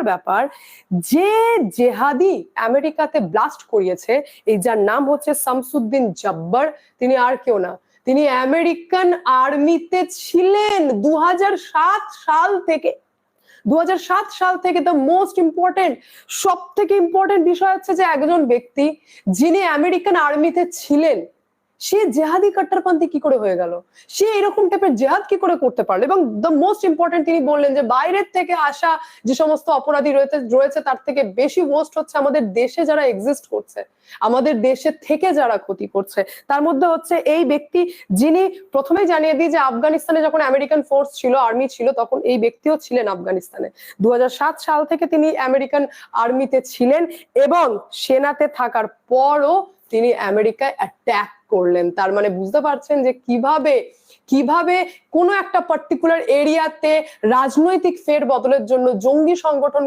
হাস্যকর ব্যাপার, যে জেহাদি আমেরিকাতে ব্লাস্ট করিয়েছে, এই যার নাম হচ্ছে শামসুদ্দিন জব্বার, তিনি আর কেউ না। তিনি আমেরিকান আর্মিতে ছিলেন দু হাজার সাত সাল থেকে। দু হাজার সাত সাল থেকে দ্য মোস্ট ইম্পর্টেন্ট সব থেকে ইম্পর্টেন্ট বিষয় হচ্ছে যে একজন ব্যক্তি, যিনি আমেরিকান আর্মিতে ছিলেন সে জেহাদি কাট্টারপন্থী কি করে হয়ে গেল? সে এরকম টাইপের জেহাদ কি করে করতে পারল? এবং দ্য মোস্ট ইম্পর্টেন্ট তিনি বললেন যে, বাইরের থেকে আসা যে সমস্ত অপরাধী রয়েছে রয়েছে তার থেকে বেশি ওয়ার্স্ট হচ্ছে আমাদের দেশে যারা এক্সিস্ট করছে, আমাদের দেশে থেকে যারা ক্ষতি করছে। তার মধ্যে হচ্ছে এই ব্যক্তি যিনি প্রথমেই জানিয়ে দিই যে, আফগানিস্তানে যখন আমেরিকান ফোর্স ছিল আর্মি ছিল, তখন এই ব্যক্তিও ছিলেন আফগানিস্তানে। দু হাজার সাত সাল থেকে তিনি আমেরিকান আর্মিতে ছিলেন এবং সেনাতে থাকার পরও তিনি আমেরিকায় অ্যাট্যাক করলেন। তার মানে বুঝতে পারছেন যে কীভাবে কীভাবে কোনো একটা পার্টিকুলার এরিয়াতে রাজনৈতিক ফের বদলের জন্য জঙ্গি সংগঠন